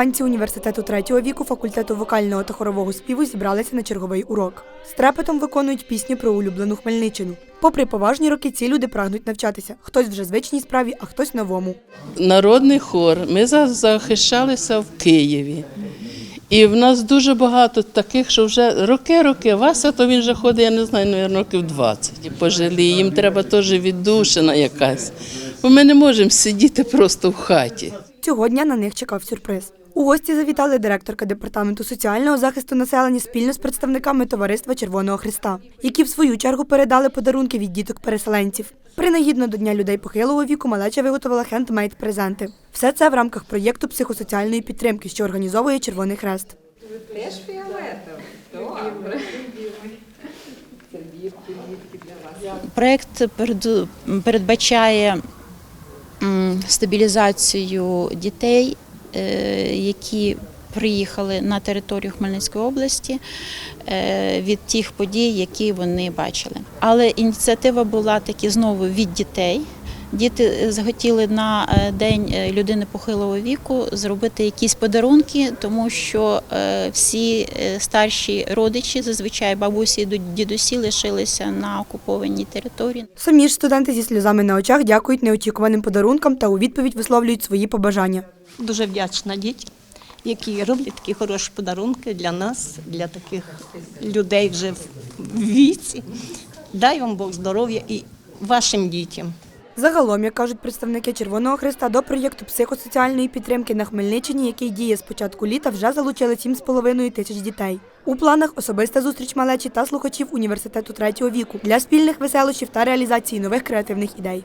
Вихованці університету третього віку факультету вокального та хорового співу зібралися на черговий урок. З трепетом виконують пісні про улюблену Хмельниччину. Попри поважні роки, ці люди прагнуть навчатися. Хтось вже звичній справі, а хтось новому. Народний хор. Ми захищалися в Києві. І в нас дуже багато таких, що вже роки-роки. Вася, то він вже ходить, я не знаю, ну, років 20. І пожилі. Їм треба теж віддушина якась. Бо ми не можемо сидіти просто в хаті. Цього дня на них чекав сюрприз. У гості завітали директорка департаменту соціального захисту населення спільно з представниками товариства Червоного Христа, які в свою чергу передали подарунки від діток-переселенців. Принагідно до Дня людей похилого віку малеча виготовила хендмейд презенти. Все це в рамках проєкту психосоціальної підтримки, що організовує Червоний Хрест. Теж фіолетовий. Добре. Проект переду- передбачає стабілізацію дітей, які приїхали на територію Хмельницької області е, від тих подій, які вони бачили. Але ініціатива була таки знову від дітей. Діти захотіли на е, день е, людини похилого віку зробити якісь подарунки, тому що е, всі старші родичі, зазвичай бабусі і дідусі, лишилися на окупованій території. Самі ж студенти зі сльозами на очах дякують неочікуваним подарункам та у відповідь висловлюють свої побажання. дуже вдячна дітям, які роблять такі хороші подарунки для нас, для таких людей вже в віці. Дай вам Бог здоров'я і вашим дітям. Загалом, як кажуть представники Червоного Христа, до проєкту психосоціальної підтримки на Хмельниччині, який діє з початку літа, вже залучили 7,5 тисяч дітей. У планах особиста зустріч малечі та слухачів університету третього віку для спільних веселощів та реалізації нових креативних ідей.